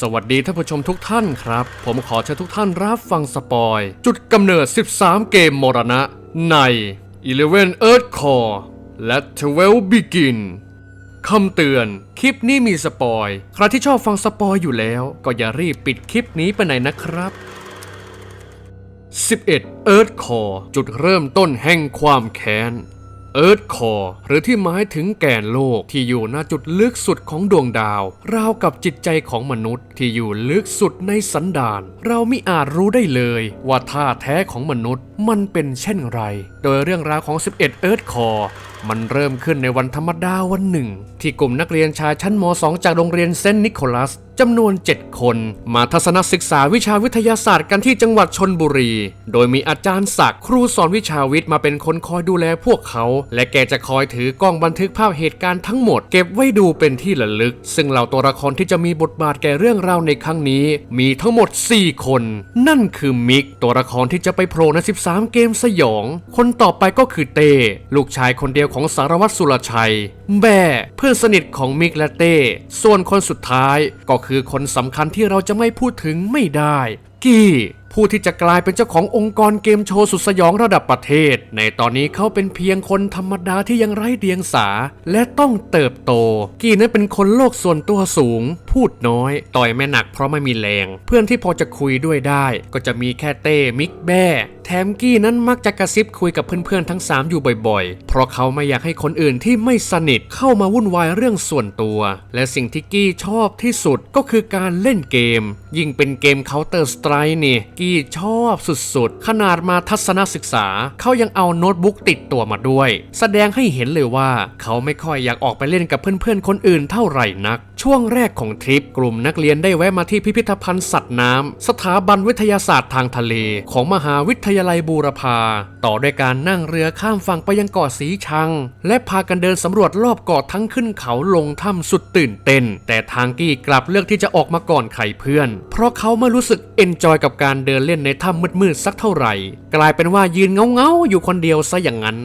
สวัสดีท่านผู้ชมทุกท่านครับ ผมขอเชิญทุกท่านรับฟังสปอย จุดกำเนิด 13 เกมมรณะ ใน11 Earth Core และ12 Begin คำเตือน คลิปนี้มีสปอย ใครที่ชอบฟังสปอยอยู่แล้ว ก็อย่ารีบปิดคลิปนี้ไปไหนนะครับ 11 Earth Core จุดเริ่มต้นแห่งความแค้น เอิร์ธคอร์หรือที่หมายถึงแกนโลกที่อยู่ณจุดลึกสุดของดวงดาว ราวกับจิตใจของมนุษย์ที่อยู่ลึกสุดในสันดาน เราไม่อาจรู้ได้เลย ว่าท่าแท้ของมนุษย์มันเป็นเช่นไร โดยเรื่องราวของ 11 เอิร์ธคอร์ มันเริ่มขึ้นในวันธรรมดาวันหนึ่ง ที่กลุ่มนักเรียนชายชั้นม .2 จากโรงเรียนเซนต์นิโคลัสจำนวน 7 คน มาทัศนศึกษาวิชาวิทยาศาสตร์กันที่จังหวัดชนบุรี โดยมีอาจารย์ศักดิ์ครูสอนวิชาวิทย์มาเป็นคนคอยดูแลพวกเขา และแกจะคอยถือกล้องบันทึกภาพเหตุการณ์ทั้งหมด เก็บไว้ดูเป็นที่ระลึก ซึ่งเหล่าตัวละครที่จะมีบทบาทแก่เรื่องราวในครั้งนี้ มีทั้งหมด 4 คน นั่นคือมิก ตัวละครที่จะไปโผล่ใน 13 เกมสยอง คนต่อไปก็คือเต้ลูกชายคนเดียวของสารวัตรสุรชัย แบ่เพื่อนสนิทของมิกและเต้ ส่วนคนสุดท้ายก็คือคนสำคัญที่เราจะไม่พูดถึงไม่ได้ กี้ ผู้ที่จะกลายเป็นเจ้าขององค์กรเกมโชว์สุดสยองระดับประเทศ ในตอนนี้เขาเป็นเพียงคนธรรมดาที่ยังไร้เดียงสา และต้องเติบโต กี้นั้นเป็นคนโลกส่วนตัวสูง พูดน้อย ต่อยไม่หนักเพราะไม่มีแรง เพื่อนที่พอจะคุยด้วยได้ ก็จะมีแค่เต้มิกแบ้แถมกี้นั้นมักจะกระซิบคุยกับเพื่อนๆทั้ง 3 อยู่บ่อยๆ เพราะเขาไม่อยากให้คนอื่นที่ไม่สนิทเข้ามาวุ่นวายเรื่องส่วนตัว และสิ่งที่กี้ชอบที่สุดก็คือการเล่นเกม ยิ่งเป็นเกม Counter Strike นี่กี้ชอบสุดๆ ขนาดมาทัศนศึกษา เขายังเอาโน้ตบุ๊กติดตัวมาด้วย แสดงให้เห็นเลยว่า เขาไม่ค่อยอยากออกไปเล่นกับเพื่อนๆ คนอื่นเท่าไหร่นัก ช่วงแรกของทริปกลุ่มนักเรียนได้แวะมาที่พิพิธภัณฑ์สัตว์น้ำ สถาบันวิทยาศาสตร์ทางทะเล ของมหาวิทยาลัยบูรพา ต่อด้วยการนั่งเรือข้ามฝั่งไปยังเกาะสีชัง และพากันเดินสำรวจรอบเกาะทั้งขึ้นเขาลงถ้ำสุดตื่นเต้น แต่ทางกี้กลับเลือกที่จะออกมาก่อนใครเพื่อน เพราะเขาไม่รู้สึกเอนจอยกับการเดินเล่นในถ้ำมืดๆสักเท่าไหร่ กลายเป็นว่ายืนเงาๆอยู่คนเดียวซะอย่างนั้น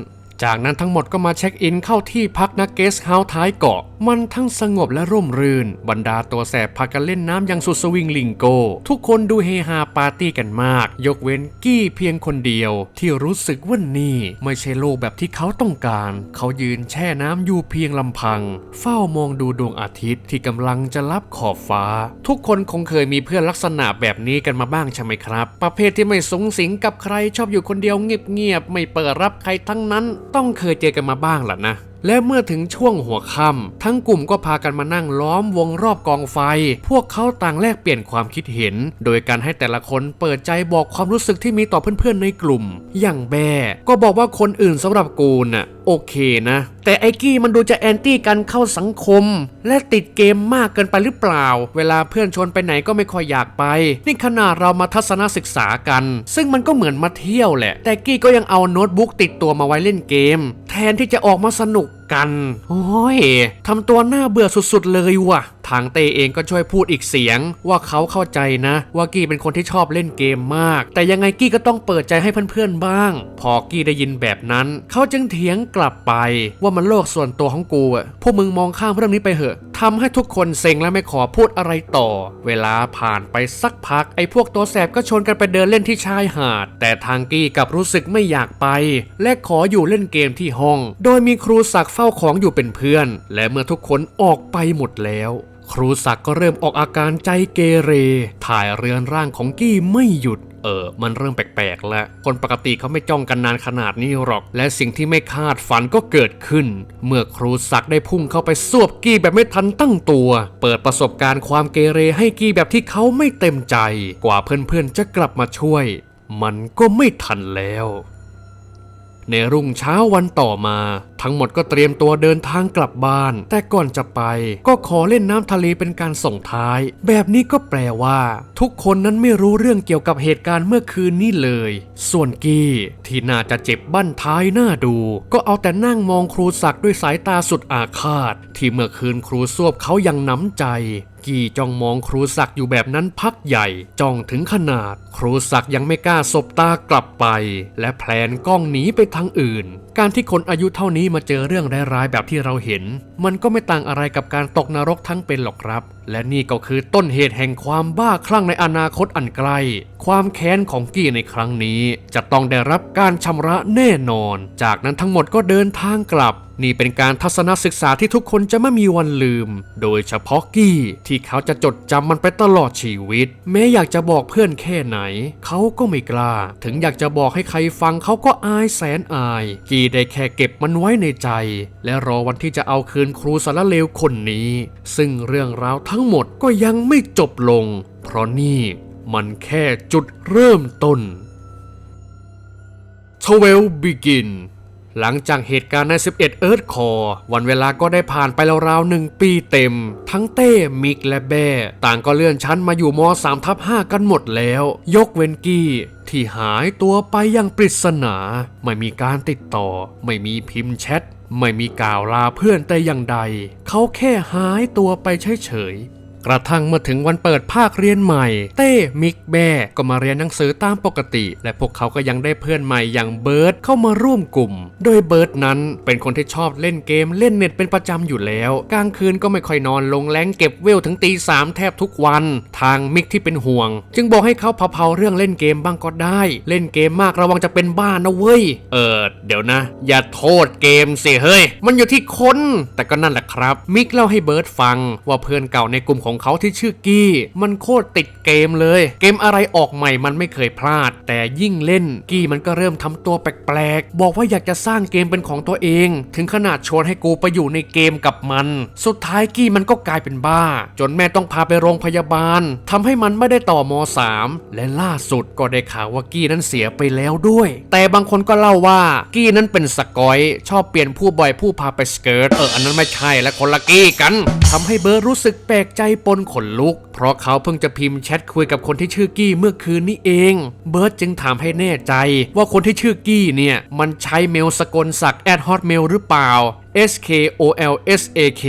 จากนั้นทั้งหมดก็มาเช็คอินเข้าที่พักนักเกสเฮาส์ท้ายเกาะ มันทั้งสงบและร่มรื่น บรรดาตัวแสบพากันเล่นน้ำอย่างสุดสวิงลิงโก ทุกคนดูเฮฮาปาร์ตี้กันมาก ยกเว้นกี้เพียงคนเดียว ที่รู้สึกว่านี่ไม่ใช่โลกแบบที่เขาต้องการ เขายืนแช่น้ำอยู่เพียงลำพัง เฝ้ามองดูดวงอาทิตย์ที่กำลังจะลับขอบฟ้า ทุกคนคงเคยมีเพื่อนลักษณะแบบนี้กันมาบ้างใช่ไหมครับ ประเภทที่ไม่สูงสิงกับใครชอบอยู่คนเดียวเงียบๆไม่เปิดรับใครทั้งนั้นต้องเคยเจอกันมาบ้างหละนะและเมื่อถึงช่วงหัวค่ำทั้งกลุ่มก็พากันมานั่งล้อมวงรอบกองไฟ พวกเขาต่างแลกเปลี่ยนความคิดเห็น โดยการให้แต่ละคนเปิดใจบอกความรู้สึกที่มีต่อเพื่อนๆในกลุ่ม อย่างแบก็บอกว่าคนอื่นสำหรับกูน่ะโอเคนะ แต่ไอ้กี้มันดูจะแอนตี้กันเข้าสังคม และติดเกมมากเกินไปหรือเปล่า เวลาเพื่อนชวนไปไหนก็ไม่ค่อยอยากไป นี่ขนาดเรามาทัศนศึกษากัน ซึ่งมันก็เหมือนมาเที่ยวแหละ แต่กี้ก็ยังเอาโน้ตบุ๊กติดตัวมาไว้เล่นเกม แทนที่จะออกมาสนุก hope. กัน โอ้ยทำตัวน่าเบื่อสุดๆเลยว่ะ ทางเตเองก็ช่วยพูดอีกเสียง ว่าเขาเข้าใจนะ ว่ากี้เป็นคนที่ชอบเล่นเกมมาก แต่ยังไงกี้ก็ต้องเปิดใจให้เพื่อนๆบ้าง พอกี้ได้ยินแบบนั้น เขาจึงเถียงกลับไป ว่ามันโลกส่วนตัวของกูอะพวกมึงมองข้ามเรื่องนี้ไปเหอะทำให้ทุกคนเซ็งและไม่ขอพูดอะไรต่อ เวลาผ่านไปสักพัก ไอ้พวกตัวแสบก็ชวนกันไปเดินเล่นที่ชายหาด แต่ทางกี้กลับรู้สึกไม่อยากไป และขออยู่เล่นเกมที่ห้อง โดยมีครูศักดิ์เฝ้าของอยู่เป็นเพื่อน และเมื่อทุกคนออกไปหมดแล้ว ครูศักดิ์ก็เริ่มออกอาการใจเกเร ถ่ายเรือนร่างของกี้ไม่หยุดเออ มันเริ่มแปลกๆแล้ว คนปกติเขาไม่จ้องกันนานขนาดนี้หรอก และสิ่งที่ไม่คาดฝันก็เกิดขึ้น เมื่อครูศักดิ์ได้พุ่งเข้าไปสวบกี้แบบไม่ทันตั้งตัว เปิดประสบการณ์ความเกเรให้กี้แบบที่เขาไม่เต็มใจ กว่าเพื่อนๆจะกลับมาช่วย มันก็ไม่ทันแล้ว ในรุ่งเช้าวันต่อมาทั้งหมดก็เตรียมตัวเดินทางกลับบ้าน แต่ก่อนจะไป ก็ขอเล่นน้ำทะเลเป็นการส่งท้าย แบบนี้ก็แปลว่า ทุกคนนั้นไม่รู้เรื่องเกี่ยวกับเหตุการณ์เมื่อคืนนี้เลย ส่วนกี้ที่น่าจะเจ็บบั้นท้ายหน้าดู ก็เอาแต่นั่งมองครูศักดิ์ด้วยสายตาสุดอาฆาต ที่เมื่อคืนครูซวบเขายังน้ำใจกี้จ้องมองครูศักด์อยู่แบบนั้นพักใหญ่ จ้องถึงขนาด ครูศักด์ยังไม่กล้าสบตากลับไป และแพลนกล้องหนีไปทางอื่น การที่คนอายุเท่านี้มาเจอเรื่องร้ายๆแบบที่เราเห็น มันก็ไม่ต่างอะไรกับการตกนรกทั้งเป็นหรอกครับ และนี่ก็คือต้นเหตุแห่งความบ้าคลั่งในอนาคตอันไกลความแค้นของกี้ในครั้งนี้จะต้องได้รับการชำระแน่นอน จากนั้นทั้งหมดก็เดินทางกลับ นี่เป็นการทัศนศึกษาที่ทุกคนจะไม่มีวันลืม โดยเฉพาะกี้ที่เขาจะจดจำมันไปตลอดชีวิต แม้อยากจะบอกเพื่อนแค่ไหน เขาก็ไม่กล้า ถึงอยากจะบอกให้ใครฟังเขาก็อายแสนอาย กี้ได้แค่เก็บมันไว้ในใจ และรอวันที่จะเอาคืนครูสารเลวคนนี้ ซึ่งเรื่องราวทั้งหมดก็ยังไม่จบลง เพราะนี่ มันแค่จุดเริ่มต้น 12 begin หลังจากเหตุการณ์ใน 11 เอิร์ธคอร์วันเวลาก็ได้ผ่านไปราวๆหนึ่งปีเต็ม ทั้งเต้ มิกและแบ้ต่างก็เลื่อนชั้นมาอยู่ม 3 ทับ5กันหมดแล้ว ยกเว้นกี้ ที่หายตัวไปอย่างปริศนา ไม่มีการติดต่อ ไม่มีพิมพ์แชท ไม่มีกล่าวลาเพื่อนแต่อย่างใด เขาแค่หายตัวไปเฉย กระทั่งเมื่อถึงวันเปิดภาคเรียนใหม่ เต้ มิกแบก็มาเรียนหนังสือตามปกติ และพวกเขาก็ยังได้เพื่อนใหม่อย่างเบิร์ดเข้ามาร่วมกลุ่ม โดยเบิร์ดนั้นเป็นคนที่ชอบเล่นเกมเล่นเน็ตเป็นประจำอยู่แล้ว กลางคืนก็ไม่ค่อยนอนลงแรงเก็บเวลถึงตีสามแทบทุกวัน ทางมิกที่เป็นห่วง จึงบอกให้เขาเผาๆเรื่องเล่นเกมบ้างก็ได้ เล่นเกมมากระวังจะเป็นบ้านะเว้ย เออเดี๋ยวนะ อย่าโทษเกมสิเฮ้ย มันอยู่ที่คน แต่ก็นั่นแหละครับ มิกเล่าให้เบิร์ดฟังว่าเพื่อนเก่าในกลุ่มของเขาที่ชื่อกี้ มันโคตรติดเกมเลย เกมอะไรออกใหม่มันไม่เคยพลาด แต่ยิ่งเล่นกี้มันก็เริ่มทำตัวแปลกๆ บอกว่าอยากจะสร้างเกมเป็นของตัวเอง ถึงขนาดชวนให้กูไปอยู่ในเกมกับมัน สุดท้ายกี้มันก็กลายเป็นบ้า จนแม่ต้องพาไปโรงพยาบาลทำให้มันไม่ได้ต่อม .3 และล่าสุดก็ได้ข่าวว่ากี้นั้นเสียไปแล้วด้วย แต่บางคนก็เล่าว่ากี้นั้นเป็นสกอย ชอบเปลี่ยนผู้บ่อยผู้พาไปสเกิร์ตเอออันนั้นไม่ใช่และคนละกี้กันทำให้เบิร์ดรู้สึกแปลกใจปนขนลุก เพราะเขาเพิ่งจะพิมพ์แชทคุยกับคนที่ชื่อกี้เมื่อคืนนี้เอง เบิร์ตจึงถามให้แน่ใจ ว่าคนที่ชื่อกี้เนี่ย มันใช้เมลสกลศักดิ์ at hotmail หรือเปล่า skolsak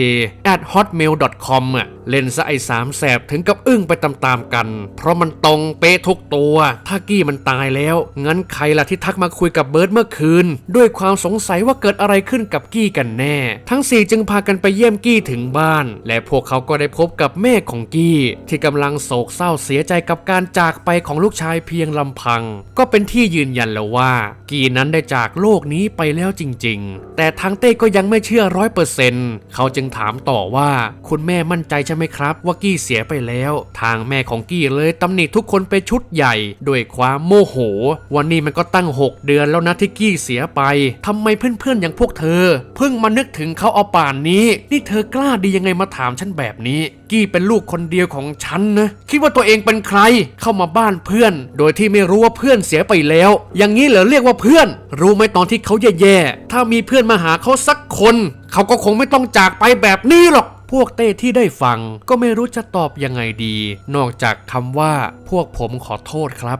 at hotmail com อะเล่นซะไอ้สามแสบถึงกับอึ้งไปตามๆกัน เพราะมันตรงเป๊ะทุกตัว ถ้ากี้มันตายแล้ว งั้นใครล่ะที่ทักมาคุยกับเบิร์ดเมื่อคืน ด้วยความสงสัยว่าเกิดอะไรขึ้นกับกี้กันแน่ ทั้งสี่จึงพากันไปเยี่ยมกี้ถึงบ้าน และพวกเขาก็ได้พบกับแม่ของกี้ ที่กำลังโศกเศร้าเสียใจกับการจากไปของลูกชายเพียงลำพัง ก็เป็นที่ยืนยันแล้วว่า กี้นั้นได้จากโลกนี้ไปแล้วจริง ๆ แต่ทางเต้ก็ยังไม่ไม่เชื่อร้อยเปอร์เซนต์เขาจึงถามต่อว่า คุณแม่มั่นใจใช่ไหมครับ ว่ากี้เสียไปแล้ว ทางแม่ของกี้เลยตำหนิทุกคนไปชุดใหญ่ด้วยความโมโห วันนี้มันก็ตั้ง 6 เดือนแล้วนะที่กี้เสียไปทำไมเพื่อนๆอย่างพวกเธอ เพิ่งมานึกถึงเขาเอาป่านนี้ นี่เธอกล้าดียังไงมาถามฉันแบบนี้ กี้เป็นลูกคนเดียวของฉันนะ คิดว่าตัวเองเป็นใครเข้ามาบ้านเพื่อน โดยที่ไม่รู้ว่าเพื่อนเสียไปแล้ว อย่างนี้เหรอเรียกว่าเพื่อน รู้ไหมตอนที่เขาแย่ๆ ถ้ามีเพื่อนมาหาเขาสักคน เขาก็คงไม่ต้องจากไปแบบนี้หรอกพวกเต้ที่ได้ฟังก็ไม่รู้จะตอบยังไงดี นอกจากคำว่าพวกผมขอโทษครับ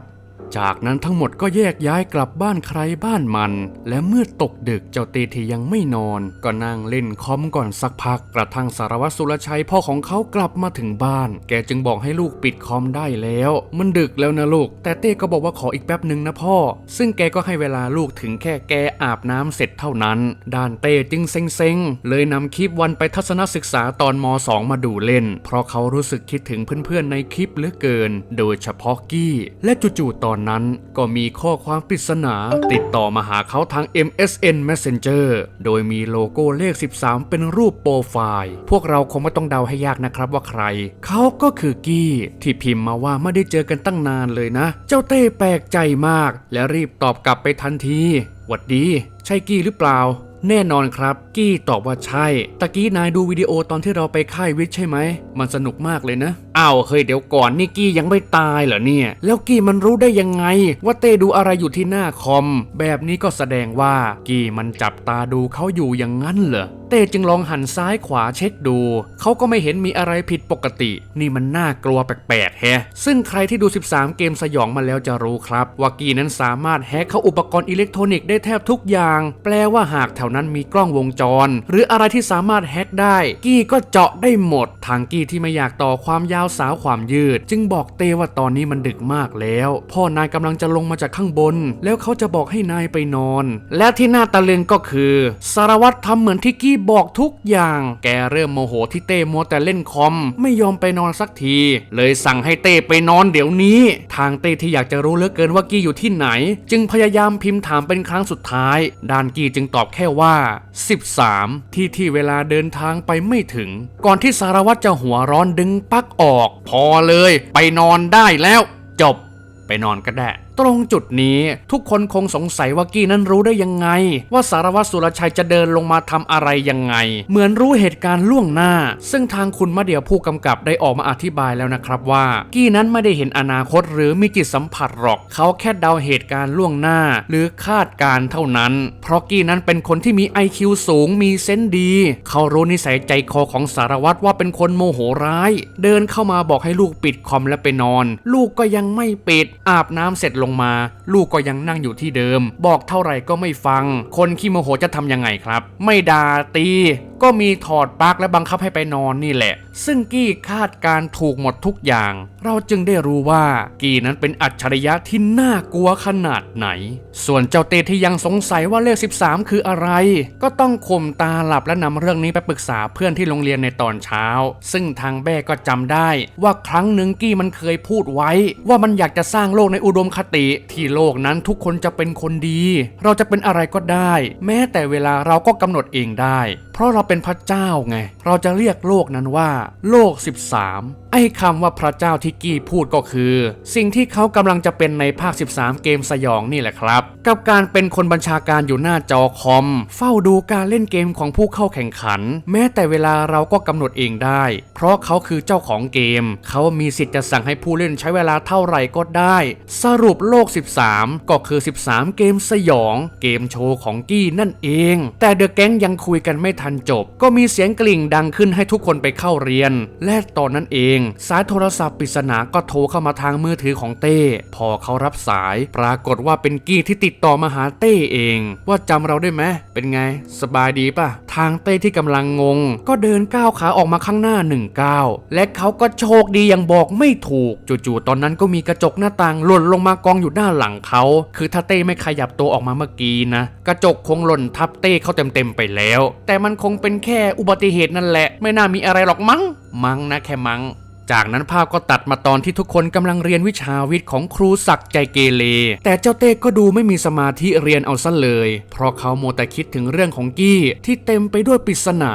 จากนั้นทั้งหมดก็แยกย้ายกลับบ้านใครบ้านมัน และเมื่อตกดึกเจ้าเตที่ยังไม่นอน ก็นั่งเล่นคอมก่อนสักพักกระทั่งสารวัตรสุรชัยพ่อของเขากลับมาถึงบ้าน แกจึงบอกให้ลูกปิดคอมได้แล้ว มันดึกแล้วนะลูก แต่เต้ก็บอกว่าขออีกแป๊บหนึ่งนะพ่อ ซึ่งแกก็ให้เวลาลูกถึงแค่แกอาบน้ำเสร็จเท่านั้น ด้านเต้จึงเซ็งๆเลยนำคลิปวันไปทัศนศึกษาตอนม 2 มาดูเล่น เพราะเขารู้สึกคิดถึงเพื่อนๆในคลิปเหลือเกิน โดยเฉพาะกี้ และจู่ๆตอนนั้นก็มีข้อความปริศนาติดต่อมาหาเขาทาง MSN Messenger โดยมีโลโก้เลข 13 เป็นรูปโปรไฟล์ พวกเราคงไม่ต้องเดาให้ยากนะครับว่าใคร เขาก็คือกี้ที่พิมพ์มาว่าไม่ได้เจอกันตั้งนานเลยนะ เจ้าเต้แปลกใจมาก และรีบตอบกลับไปทันทีหวัดดี ใช่กี้หรือเปล่าแน่นอนครับ กี้ตอบว่าใช่ ตะกี้นายดูวิดีโอตอนที่เราไปค่ายวิทย์ใช่ไหม มันสนุกมากเลยนะอ้าวเฮ้ยเดี๋ยวก่อนนี่กี้ยังไม่ตายเหรอเนี่ย แล้วกี้มันรู้ได้ยังไง ว่าเต้ดูอะไรอยู่ที่หน้าคอม แบบนี้ก็แสดงว่ากี้มันจับตาดูเขาอยู่อย่างนั้นเหรอเต้จึงลองหันซ้ายขวาเช็คดู เขาก็ไม่เห็นมีอะไรผิดปกติ นี่มันน่ากลัวแปลกๆแฮะ ซึ่งใครที่ดู 13 เกมสยองมาแล้วจะรู้ครับ ว่ากี้นั้นสามารถแฮกเข้าอุปกรณ์อิเล็กทรอนิกส์ได้แทบทุกอย่าง แปลว่าหากแถวนั้นมีกล้องวงจร หรืออะไรที่สามารถแฮกได้ กี้ก็เจาะได้หมด ทางกี้ที่ไม่อยากต่อความยาวสาวความยืด จึงบอกเตว่าตอนนี้มันดึกมากแล้ว พ่อนายกำลังจะลงมาจากข้างบน แล้วเขาจะบอกให้นายไปนอน และที่น่าตะลึงก็คือ สารวัตรทำเหมือนที่กี้บอกทุกอย่าง แกเริ่มโมโหที่เต้มัวแต่เล่นคอม ไม่ยอมไปนอนสักที เลยสั่งให้เต้ไปนอนเดี๋ยวนี้ ทางเต้ที่อยากจะรู้เหลือเกินว่ากี้อยู่ที่ไหน จึงพยายามพิมพ์ถามเป็นครั้งสุดท้ายด้านกี้จึงตอบแค่ว่า 13 ที่ที่เวลาเดินทางไปไม่ถึง ก่อนที่สารวัตรจะหัวร้อนดึงปักออกบอก พอเลย ไปนอนได้แล้ว จบ ไปนอนก็ได้ ตรงจุดนี้ทุกคนคงสงสัยว่ากี้นั้นรู้ได้ยังไง ว่าสารวัตรสุรชัยจะเดินลงมาทำอะไรยังไง เหมือนรู้เหตุการณ์ล่วงหน้า ซึ่งทางคุณมะเดี่ยวผู้กำกับได้ออกมาอธิบายแล้วนะครับว่า กี้นั้นไม่ได้เห็นอนาคตหรือมีจิตสัมผัสหรอก เขาแค่เดาเหตุการณ์ล่วงหน้า หรือคาดการ์เท่านั้น เพราะกี้นั้นเป็นคนที่มี IQ สูงมีเซนส์ดี เขารู้นิสัยใจคอของสารวัตรว่าเป็นคนโมโหร้าย เดินเข้ามาบอกให้ลูกปิดคอมและไปนอน ลูกก็ยังไม่ปิดอาบน้ำเสร็จลงมา ลูกก็ยังนั่งอยู่ที่เดิม บอกเท่าไหร่ก็ไม่ฟัง คนขี้โมโหจะทำยังไงครับ ไม่ด่าตี ก็มีถอดปลั๊กและบังคับให้ไปนอนนี่แหละ ซึ่งกี้คาดการถูกหมดทุกอย่าง เราจึงได้รู้ว่ากี้นั้นเป็นอัจฉริยะที่น่ากลัวขนาดไหน ส่วนเจ้าเตที่ยังสงสัยว่าเลข 13 คืออะไร ก็ต้องข่มตาหลับและนำเรื่องนี้ไปปรึกษาเพื่อนที่โรงเรียนในตอนเช้า ซึ่งทางแบ้ก็จำได้ ว่าครั้งหนึ่งกี้มันเคยพูดไว้ ว่ามันอยากจะสร้างโลกในอุดมคติ ที่โลกนั้นทุกคนจะเป็นคนดี เราจะเป็นอะไรก็ได้ แม้แต่เวลาเราก็กำหนดเองได้ เพราะเราเป็นพระเจ้าไง เราจะเรียกโลกนั้นว่า โลก 13 ไอ้คำว่าพระเจ้าที่กี้พูดก็คือ สิ่งที่เขากำลังจะเป็นในภาค 13 เกมสยองนี่แหละครับ กับการเป็นคนบัญชาการอยู่หน้าจอคอม เฝ้าดูการเล่นเกมของผู้เข้าแข่งขัน แม้แต่เวลาเราก็กำหนดเองได้ เพราะเขาคือเจ้าของเกม เขามีสิทธิ์จะสั่งให้ผู้เล่นใช้เวลาเท่าไหร่ก็ได้ สรุปโลก 13 ก็คือ 13 เกมสยอง เกมโชว์ของกี้นั่นเอง แต่เดอะแก๊งยังคุยกันไม่ทันจบก็มีเสียงกลิ่งดังขึ้นให้ทุกคนไปเข้าเรียน และตอนนั้นเอง สายโทรศัพท์ปริศนาก็โทรเข้ามาทางมือถือของเต้ พอเขารับสาย ปรากฏว่าเป็นกี้ที่ติดต่อมาหาเต้เอง ว่าจำเราได้ไหมเป็นไง สบายดีป่ะ ทางเต้ที่กำลังงง ก็เดินก้าวขาออกมาข้างหน้าหนึ่งก้าวและเขาก็โชคดีอย่างบอกไม่ถูกจู่ๆตอนนั้นก็มีกระจกหน้าต่างหล่นลงมากองอยู่ด้านหลังเขา คือถ้าเต้ไม่ขยับตัวออกมาเมื่อกี้นะ กระจกคงหล่นทับเต้เขาเต็มๆไปแล้ว แต่มันคงเป็นเป็นแค่อุบัติเหตุนั่นแหละ ไม่น่ามีอะไรหรอกมั้ง มั้งนะแค่มั้ง จากนั้นภาพก็ตัดมาตอนที่ทุกคนกำลังเรียนวิชาวิทย์ของครูศักดิ์ใจเกเร แต่เจ้าเต้ก็ดูไม่มีสมาธิเรียนเอาซะเลย เพราะเขาโมแต่คิดถึงเรื่องของกี้ที่เต็มไปด้วยปริศนา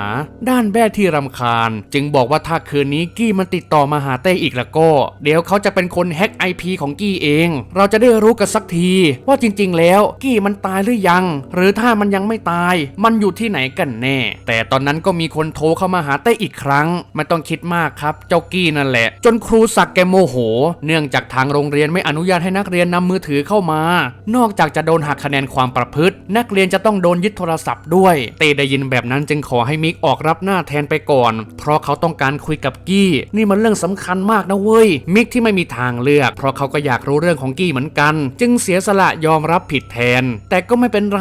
ด้านแบ้ที่รำคาญ จึงบอกว่าถ้าคืนนี้กี้มันติดต่อมาหาเต้อีกแล้วก็ เดี๋ยวเขาจะเป็นคนแฮ็กไอพีของกี้เอง เราจะได้รู้กันสักที ว่าจริงๆ แล้วกี้มันตายหรือยัง หรือถ้ามันยังไม่ตาย มันอยู่ที่ไหนกันแน่ แต่ตอนนั้นก็มีคนโทรเข้ามาหาเต้อีกครั้งไม่ต้องคิดมากครับ เจ้ากี้นั่นแหละ จนครูศักดิ์แกโมโห เนื่องจากทางโรงเรียนไม่อนุญาตให้นักเรียนนำมือถือเข้ามา นอกจากจะโดนหักคะแนนความประพฤติ นักเรียนจะต้องโดนยึดโทรศัพท์ด้วย เต้ได้ยินแบบนั้นจึงขอให้มิกออกรับหน้าแทนไปก่อน เพราะเขาต้องการคุยกับกี้ นี่มันเรื่องสำคัญมากนะเว้ย มิกที่ไม่มีทางเลือก เพราะเขาก็อยากรู้เรื่องของกี้เหมือนกัน จึงเสียสละยอมรับผิดแทน แต่ก็ไม่เป็นไร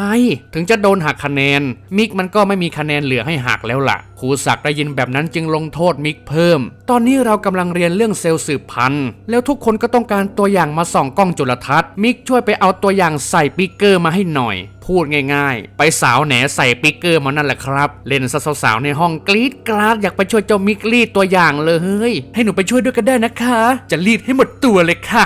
ถึงจะโดนหักคะแนน มิกมันก็ไม่มีคะแนนเหลือให้หักแล้วล่ะ รูศักดิ์ได้ยินแบบนั้นจึงลงโทษมิกเพิ่ม ตอนนี้เรากำลังเรียนเรื่องเซลล์สืบพันธุ์ แล้วทุกคนก็ต้องการตัวอย่างมาส่องกล้องจุลทรรศน์ มิกช่วยไปเอาตัวอย่างใส่ปิกเกอร์มาให้หน่อย พูดง่ายๆ ไปสาวแหนใส่ปิกเกอร์มานั่นแหละครับ เล่นสาวๆในห้องกรี๊ดกราดอยากไปช่วยเจ้ามิกรีดตัวอย่างเลยเฮ้ยให้หนูไปช่วยด้วยกันได้นะคะ จะรีดให้หมดตัวเลยค่ะ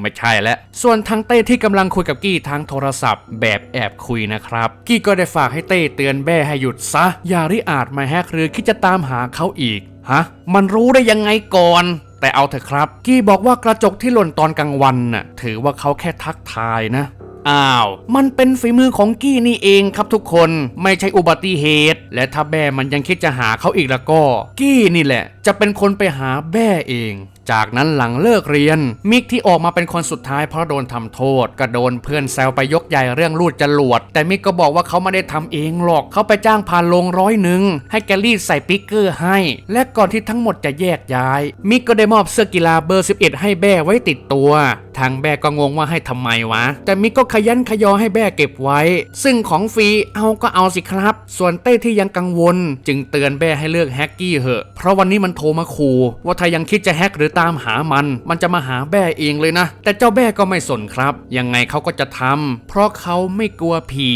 ไม่ใช่แล้ว ส่วนทางเต้ที่กำลังคุยกับกี้ทางโทรศัพท์ แบบแอบคุยนะครับ กี้ก็ได้ฝากให้เต้เตือนแบ้ให้หยุดซะ อย่าริอาจมาแฮกหรือคิดจะตามหาเขาอีก ฮะ มันรู้ได้ยังไงก่อนแต่เอาเถอะครับ กี้บอกว่ากระจกที่หล่นตอนกลางวันน่ะ ถือว่าเขาแค่ทักทายนะ อ้าว มันเป็นฝีมือของกี้นี่เองครับทุกคน ไม่ใช่อุบัติเหตุ และถ้าแบ้มันยังคิดจะหาเขาอีกแล้วก็ กี้นี่แหละ จะเป็นคนไปหาแบ้เอง จากนั้นหลังเลิกเรียน มิกที่ออกมาเป็นคนสุดท้ายเพราะโดนทำโทษ ก็โดนเพื่อนแซวไปยกใหญ่เรื่องลูดจรวด แต่มิกก็บอกว่าเขาไม่ได้ทำเองหรอก เขาไปจ้างพานลงร้อยหนึ่งให้แกรีดใส่ปิกเกอร์ให้ และก่อนที่ทั้งหมดจะแยกย้าย มิกก็ได้มอบเสื้อกีฬาเบอร์ 11 ให้แบ้ไว้ติดตัว ทางแบก็งงว่าให้ทำไมวะ แต่มิกก็ขยันขยอให้แบเก็บไว้ ซึ่งของฟรีเอาก็เอาสิครับ ส่วนเต้ที่ยังกังวล จึงเตือนแบให้เลิกแฮกกี้เหอะ เพราะวันนี้มันโทรมาขู่ว่าถ้ายังคิดจะแฮกหรือตามหามัน มันจะมาหาแบเองเลยนะ แต่เจ้าแบก็ไม่สนครับ ยังไงเขาก็จะทำเพราะเขาไม่กลัวผี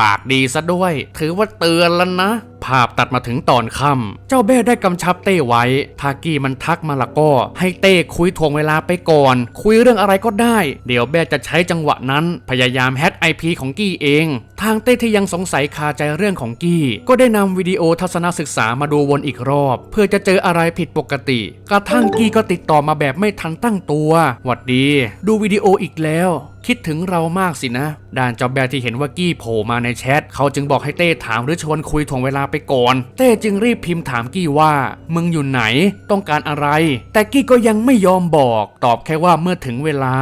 ปากดีซะด้วย ถือว่าเตือนแล้วนะ ภาพตัดมาถึงตอนค่ำเจ้าเบ้ได้กำชับเต้ไว้ถ้ากี้มันทักมาละก็ ให้เต้คุยทวงเวลาไปก่อน คุยเรื่องอะไรก็ได้ เดี๋ยวแบ้จะใช้จังหวะนั้น พยายามแฮกไอพีของกี้เอง ทางเต้ที่ยังสงสัยคาใจเรื่องของกี้ ก็ได้นำวิดีโอทัศนศึกษามาดูวนอีกรอบ เพื่อจะเจออะไรผิดปกติ กระทั่งกี้ก็ติดต่อมาแบบไม่ทันตั้งตัวหวัดดี ดูวิดีโออีกแล้วคิดถึงเรามากสินะ ด่านจอบแบที่เห็นว่ากี้โผล่มาในแชท เขาจึงบอกให้เต้ถามหรือชวนคุยถ่วงเวลาไปก่อน เต้จึงรีบพิมพ์ถามกี้ว่า มึงอยู่ไหน ต้องการอะไร แต่กี้ก็ยังไม่ยอมบอก ตอบแค่ว่าเมื่อถึงเวลา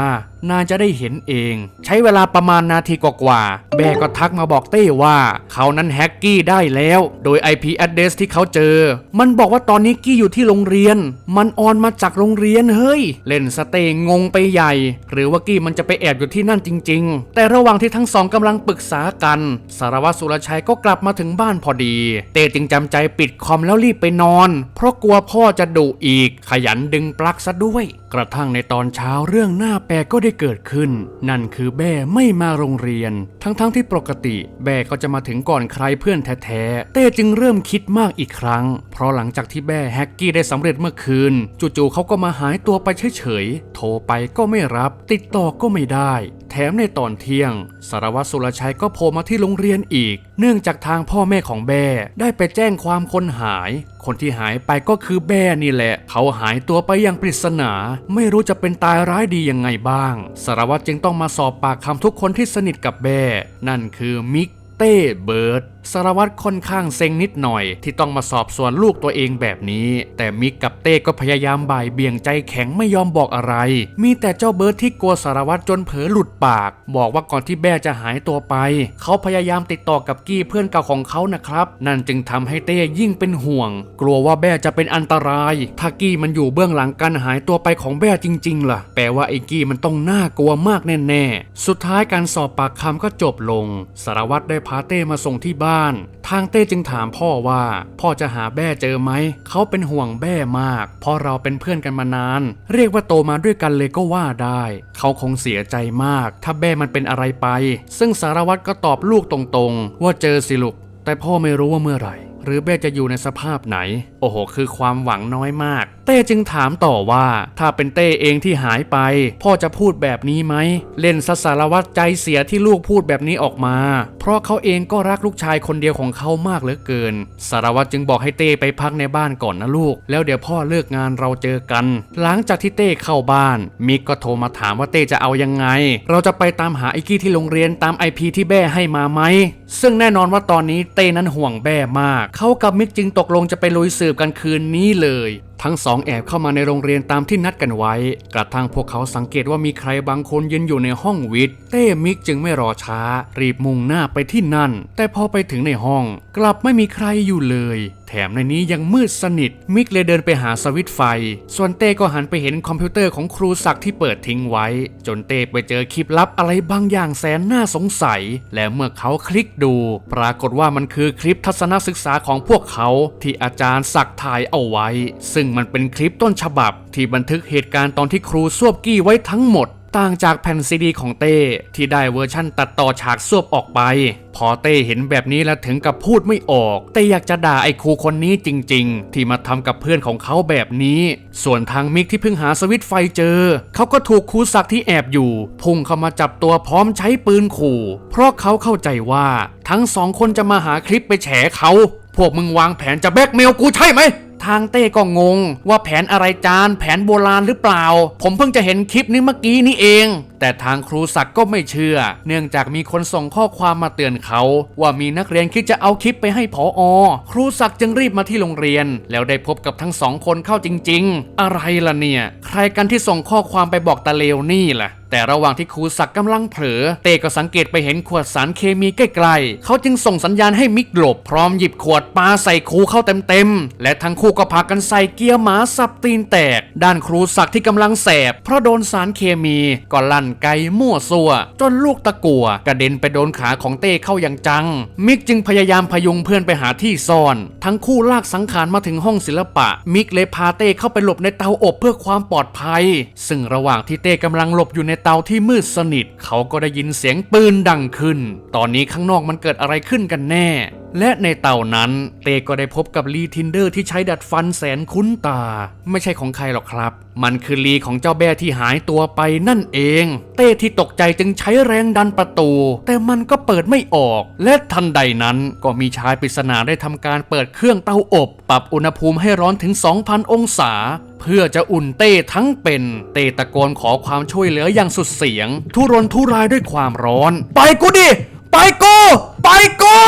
น่าจะได้เห็นเอง ใช้เวลาประมาณนาทีกว่าๆแบร์ก็ทักมาบอกเต้ว่า เขานั้นแฮกกี้ได้แล้ว โดย IP address ที่เขาเจอ มันบอกว่าตอนนี้กี้อยู่ที่โรงเรียน มันออนมาจากโรงเรียนเฮ้ย เล่นสเตงงงไปใหญ่ หรือว่ากี้มันจะไปแอบอยู่ที่นั่นจริง ๆ แต่ระหว่างที่ทั้งสองกำลังปรึกษากัน สารวัตรสุรชัยก็กลับมาถึงบ้านพอดี เต้จึงจำใจปิดคอมแล้วรีบไปนอน เพราะกลัวพ่อจะดุอีก ขยันดึงปลั๊กซะด้วย กระทั่งในตอนเช้าเรื่องหน้าแปลกก็ได้เกิดขึ้น นั่นคือแบ้ไม่มาโรงเรียน ทั้งๆที่ปกติ แบ้ก็จะมาถึงก่อนใครเพื่อนแท้ๆเต้จึงเริ่มคิดมากอีกครั้ง เพราะหลังจากที่แบ้แฮกกี้ได้สำเร็จเมื่อคืน จู่ๆเขาก็มาหายตัวไปเฉยๆโทรไปก็ไม่รับ ติดต่อก็ไม่ได้ ถมในตอนเที่ยง สารวัตรสุรชัยก็โผล่มาที่โรงเรียนอีก เนื่องจากทางพ่อแม่ของแบ้ได้ไปแจ้งความคนหาย คนที่หายไปก็คือแบ้นี่แหละ เขาหายตัวไปอย่างปริศนา ไม่รู้จะเป็นตายร้ายดียังไงบ้าง สารวัตรจึงต้องมาสอบปากคำทุกคนที่สนิทกับแบ้นั่นคือมิกเต้เบิร์ด สารวัตรค่อนข้างเซ็งนิดหน่อย ที่ต้องมาสอบสวนลูกตัวเองแบบนี้ แต่มิกกับเต้ก็พยายามบ่ายเบี่ยงใจแข็งไม่ยอมบอกอะไร มีแต่เจ้าเบิร์ดที่กลัวสารวัตรจนเผลอหลุดปาก บอกว่าก่อนที่แบ้จะหายตัวไป เขาพยายามติดต่อกับกี้เพื่อนเก่าของเขานะครับ นั่นจึงทำให้เต้ยิ่งเป็นห่วง กลัวว่าแบ้จะเป็นอันตราย ถ้ากี้มันอยู่เบื้องหลังการหายตัวไปของแบ้จริง ๆ ล่ะ แปลว่าไอ้กี้มันต้องน่ากลัวมากแน่ๆ สุดท้ายการสอบปากคำก็จบลง สารวัตรได้พาเต้มาส่งที่บ้านทางเต้จึงถามพ่อว่า พ่อจะหาแบ้เจอไหม เขาเป็นห่วงแบ้มาก เพราะเราเป็นเพื่อนกันมานาน เรียกว่าโตมาด้วยกันเลยก็ว่าได้ เขาคงเสียใจมาก ถ้าแบ้มันเป็นอะไรไป ซึ่งสารวัตรก็ตอบลูกตรงๆ ว่าเจอสิลูกแต่พ่อไม่รู้ว่าเมื่อไหร่ หรือแบ้จะอยู่ในสภาพไหน โอ้โห คือความหวังน้อยมาก เต้จึงถามต่อว่าถ้าเป็นเต้เองที่หายไป พ่อจะพูดแบบนี้ไหม เล่นสสารวัตรใจเสียที่ลูกพูดแบบนี้ออกมา เพราะเขาเองก็รักลูกชายคนเดียวของเขามากเหลือเกิน สารวัตรจึงบอกให้เต้ไปพักในบ้านก่อนนะลูก แล้วเดี๋ยวพ่อเลิกงานเราเจอกัน หลังจากที่เต้เข้าบ้าน มิกก็โทรมาถามว่าเต้จะเอายังไง เราจะไปตามหาไอ้กี้ที่โรงเรียนตามไอพีที่แบ้ให้มาไหม ซึ่งแน่นอนว่าตอนนี้เต้นั้นห่วงแบ้มาก เขากับมิกจึงตกลงจะไปลุยสืบกันคืนนี้เลย ทั้งสองแอบเข้ามาในโรงเรียนตามที่นัดกันไว้ กระทั่งพวกเขาสังเกตว่ามีใครบางคนยืนอยู่ในห้องวิทย์ เต้มิกจึงไม่รอช้า รีบมุ่งหน้าไปที่นั่น แต่พอไปถึงในห้อง กลับไม่มีใครอยู่เลยแถมในนี้ยังมืดสนิท มิกเลยเดินไปหาสวิตไฟ ส่วนเต้ก็หันไปเห็นคอมพิวเตอร์ของครูศักดิ์ที่เปิดทิ้งไว้ จนเต้ไปเจอคลิปลับอะไรบางอย่างแสนน่าสงสัย และเมื่อเขาคลิกดู ปรากฏว่ามันคือคลิปทัศนศึกษาของพวกเขาที่อาจารย์ศักดิ์ถ่ายเอาไว้ ซึ่งมันเป็นคลิปต้นฉบับที่บันทึกเหตุการณ์ตอนที่ครูสวบกี้ไว้ทั้งหมด ต่างจากแผ่นซีดีของเต้ที่ได้เวอร์ชั่นตัดต่อฉากสวบออกไป พอเต้เห็นแบบนี้แล้วถึงกับพูดไม่ออก แต่อยากจะด่าไอ้ครูคนนี้จริง ๆ ที่มาทำกับเพื่อนของเขาแบบนี้ ส่วนทางมิกที่เพิ่งหาสวิตไฟเจอ เขาก็ถูกครูศักดิ์ที่แอบอยู่ พุ่งเข้ามาจับตัวพร้อมใช้ปืนขู่ เพราะเขาเข้าใจว่า ทั้งสองคนจะมาหาคลิปไปแฉเขา พวกมึงวางแผนจะแบกเมลกูใช่ไหม ทางเต้ก็งง ว่าแผนอะไรจานแผนโบราณหรือเปล่า ผมเพิ่งจะเห็นคลิปนี้เมื่อกี้นี้เองแต่ทางครูศักดิ์ก็ไม่เชื่อ เนื่องจากมีคนส่งข้อความมาเตือนเขา ว่ามีนักเรียนคิดจะเอาคลิปไปให้ผออครูศักดิ์จึงรีบมาที่โรงเรียน แล้วได้พบกับทั้งสองคนเข้าจริง ๆ อะไรล่ะเนี่ย ใครกันที่ส่งข้อความไปบอกตาเลวนี่ล่ะแต่ระหว่างที่ครูศักดิ์กำลังเผลอ เตก็สังเกตไปเห็นขวดสารเคมีใกล้ๆ เขาจึงส่งสัญญาณให้มิกหลบ พร้อมหยิบขวดปาใส่ครูเข้าเต็มๆ และทั้งคู่ก็พากันใส่เกียร์หมาสับตีนแตก ด้านครูศักดิ์ที่กำลังแสบ เพราะโดนสารเคมีก็ลั่นไกมั่วซั่วจนลูกตะกัวกระเด็นไปโดนขาของเต้เข้าอย่างจัง มิกจึงพยายามพยุงเพื่อนไปหาที่ซ่อน ทั้งคู่ลากสังขารมาถึงห้องศิลปะ มิกเลยพาเต้เข้าไปหลบในเตาอบเพื่อความปลอดภัย ซึ่งระหว่างที่เต้กำลังหลบอยู่ในเตาที่มืดสนิท เขาก็ได้ยินเสียงปืนดังขึ้น ตอนนี้ข้างนอกมันเกิดอะไรขึ้นกันแน่ และในเตานั้นเต้ก็ได้พบกับลีทินเดอร์ที่ใช้ดัดฟันแสนคุ้นตา ไม่ใช่ของใครหรอกครับ มันคือลีของเจ้าแบ้ที่หายตัวไปนั่นเอง เต้ที่ตกใจจึงใช้แรงดันประตู แต่มันก็เปิดไม่ออก และทันใดนั้นก็มีชายปริศนาได้ทำการเปิดเครื่องเตาอบ ปรับอุณหภูมิให้ร้อนถึง 2,000 องศาเพื่อจะอุ่นเต้ทั้งเป็น เต้ตะโกนขอความช่วยเหลืออย่างสุดเสียง ทุรนทุรายด้วยความร้อน ไปกูดิ ไปกู ไปกู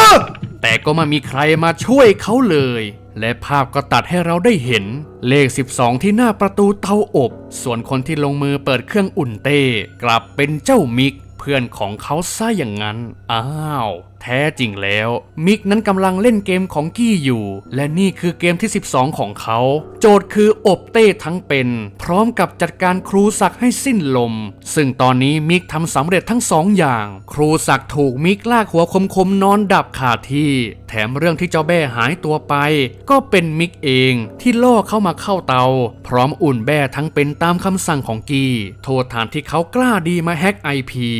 แต่ก็ไม่มีใครมาช่วยเขาเลย และภาพก็ตัดให้เราได้เห็น เลข 12 ที่หน้าประตูเตาอบ ส่วนคนที่ลงมือเปิดเครื่องอุ่นเต้ กลับเป็นเจ้ามิก เพื่อนของเขาซะอย่างนั้น อ้าวแท้จริงแล้ว มิกนั้นกำลังเล่นเกมของกี้อยู่ และนี่คือเกมที่ 12 ของเขา โจทย์คืออบเต้ทั้งเป็น พร้อมกับจัดการครูศักให้สิ้นลม ซึ่งตอนนี้มิกทำสำเร็จทั้งสองอย่าง ครูศักถูกมิกลากหัวคมๆนอนดับคาที่ แถมเรื่องที่เจ้าแบ้หายตัวไป ก็เป็นมิกเองที่ล่อเข้ามาเข้าเตา พร้อมอุ่นแบ้ทั้งเป็นตามคำสั่งของกี้ โทษฐานที่เขากล้าดีมาแฮ็กไอพี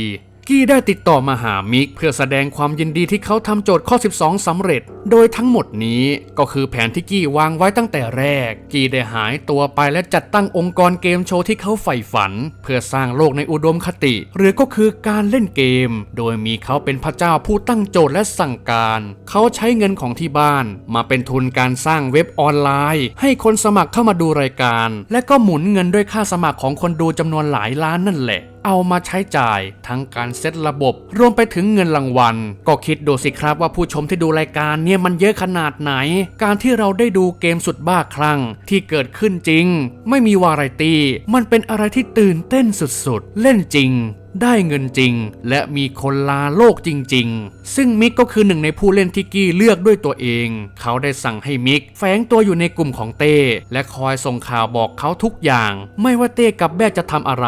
กี้ได้ติดต่อมาหามิกเพื่อแสดงความยินดีที่เขาทำโจทย์ข้อ 12สำเร็จ โดยทั้งหมดนี้ก็คือแผนที่กี้วางไว้ตั้งแต่แรก กี้ได้หายตัวไปและจัดตั้งองค์กรเกมโชว์ที่เขาใฝ่ฝัน เพื่อสร้างโลกในอุดมคติ หรือก็คือการเล่นเกม โดยมีเขาเป็นพระเจ้าผู้ตั้งโจทย์และสั่งการ เขาใช้เงินของที่บ้าน มาเป็นทุนการสร้างเว็บออนไลน์ ให้คนสมัครเข้ามาดูรายการ และก็หมุนเงินด้วยค่าสมัครของคนดูจำนวนหลายล้านนั่นแหละเอามาใช้จ่ายทั้งการเซตระบบ รวมไปถึงเงินรางวัล ก็คิดดูสิครับว่าผู้ชมที่ดูรายการเนี่ยมันเยอะขนาดไหน การที่เราได้ดูเกมสุดบ้าคลั่งที่เกิดขึ้นจริง ไม่มีวาไรตี้มันเป็นอะไรที่ตื่นเต้นสุดๆ เล่นจริง ได้เงินจริง และมีคนลาโลกจริง ๆ ซึ่งมิกก็คือหนึ่งในผู้เล่นที่กี้เลือกด้วยตัวเอง เขาได้สั่งให้มิกแฝงตัวอยู่ในกลุ่มของเต้ และคอยส่งข่าวบอกเขาทุกอย่าง ไม่ว่าเต้กับแบ้จะทำอะไร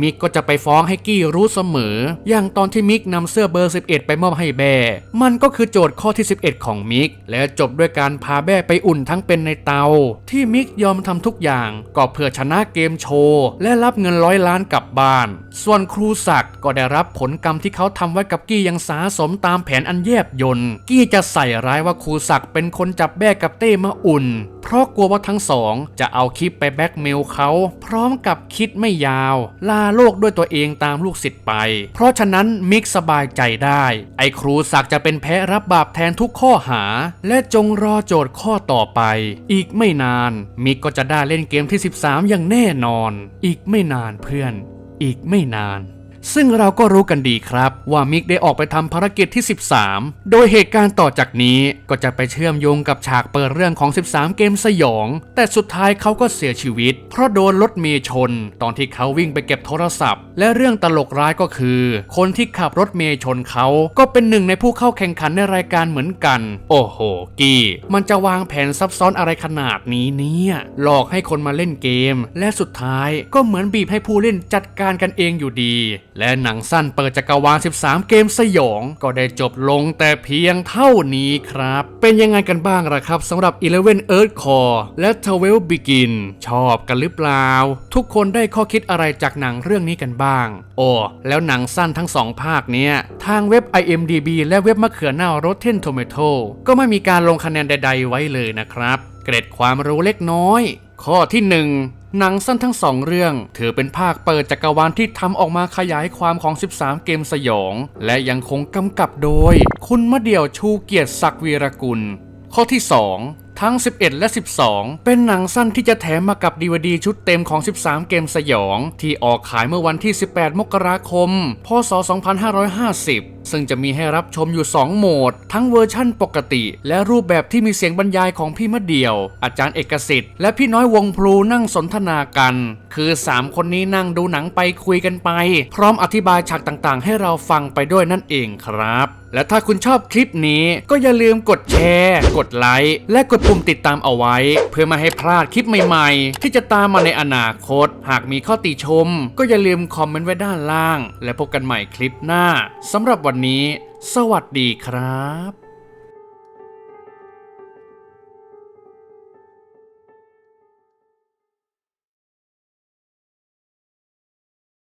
มิกก็จะไปฟ้องให้กี้รู้เสมอ อย่างตอนที่มิกนำเสื้อเบอร์ 11 ไปมอบให้แบ้มันก็คือโจทย์ข้อที่ 11 ของมิกและจบด้วยการพาแบ้ไปอุ่นทั้งเป็นในเตา ที่มิกยอมทำทุกอย่างก็เพื่อชนะเกมโชว์และรับเงินร้อยล้านกลับบ้าน ส่วนครูศักดิ์ก็ได้รับผลกรรมที่เขาทำไว้กับกี้ยังสาสมตามแผนอันแยบยนต์กี้จะใส่ร้ายว่าครูศักดิ์เป็นคนจับแบ้กับเต้มาอุ่น เพราะกลัวว่าทั้งสองจะเอาคลิปไปแบ็กเมลเขา พร้อมกับคิดไม่ยาว ลาโลกด้วยตัวเองตามลูกศิษย์ไป เพราะฉะนั้นมิกสบายใจได้ ไอ้ครูศักดิ์จะเป็นแพ้รับบาปแทนทุกข้อหา และจงรอโจทย์ข้อต่อไป อีกไม่นาน มิกก็จะได้เล่นเกมที่ 13 อย่างแน่นอน อีกไม่นานเพื่อน อีกไม่นาน ซึ่งเราก็รู้กันดีครับ ว่ามิกได้ออกไปทำภารกิจที่ 13 โดยเหตุการณ์ต่อจากนี้ก็จะไปเชื่อมโยงกับฉากเปิดเรื่องของ 13 เกมสยอง แต่สุดท้ายเขาก็เสียชีวิต เพราะโดนรถเมย์ชน ตอนที่เขาวิ่งไปเก็บโทรศัพท์ และเรื่องตลกร้ายก็คือ คนที่ขับรถเมย์ชนเขา ก็เป็นหนึ่งในผู้เข้าแข่งขันในรายการเหมือนกัน โอ้โหกี้ มันจะวางแผนซับซ้อนอะไรขนาดนี้เนี่ยหลอกให้คนมาเล่นเกม และสุดท้ายก็เหมือนบีบให้ผู้เล่นจัดการกันเองอยู่ดีและหนังสั้นเปิดจักรวาล 13 เกมสยอง ก็ได้จบลงแต่เพียงเท่านี้ครับ เป็นยังไงกันบ้างล่ะครับสำหรับ11 Earth Core และ12 Begin ชอบกันหรือเปล่า ทุกคนได้ข้อคิดอะไรจากหนังเรื่องนี้กันบ้าง โอ้แล้วหนังสั้นทั้งสองภาคเนี้ย ทางเว็บ IMDB และเว็บมะเขือเน่า Rotten Tomato ก็ไม่มีการลงคะแนนใด ๆ ไว้เลยนะครับ เกรดความรู้เล็กน้อย ข้อที่หนึ่ง หนังสั้นทั้งสองเรื่อง ถือเป็นภาคเปิดจักรวาลที่ทำออกมาขยายความของ 13 เกมสยอง และยังคงกำกับโดย คุณมะเดี่ยวชูเกียรติศักดิ์วีรกุล ข้อที่ 2ททั้ง 11 และ 12 เป็นหนังสั้นที่จะแถมมากับ DVD ชุดเต็มของ 13 เกมสยอง ที่ออกขายเมื่อวันที่ 18 มกราคม พศ 2550 ซึ่งจะมีให้รับชมอยู่ 2 โหมด ทั้งเวอร์ชั่นปกติ และรูปแบบที่มีเสียงบรรยายของพี่มะเดี่ยว อาจารย์เอกสิทธิ์และพี่น้อยวงพลูนั่งสนทนากัน คือ 3 คนนี้นั่งดูหนังไปคุยกันไป พร้อมอธิบายฉากต่างๆ ให้เราฟังไปด้วยนั่นเองครับและถ้าคุณชอบคลิปนี้ก็อย่าลืมกดแชร์ กดไลค์และกดปุ่มติดตามเอาไว้ เพื่อไม่ให้พลาดคลิปใหม่ๆ ที่จะตามมาในอนาคต หากมีข้อติชม ก็อย่าลืมคอมเมนต์ไว้ด้านล่าง และพบกันใหม่คลิปหน้าสำหรับวันวันนี้ สวัสดีครับ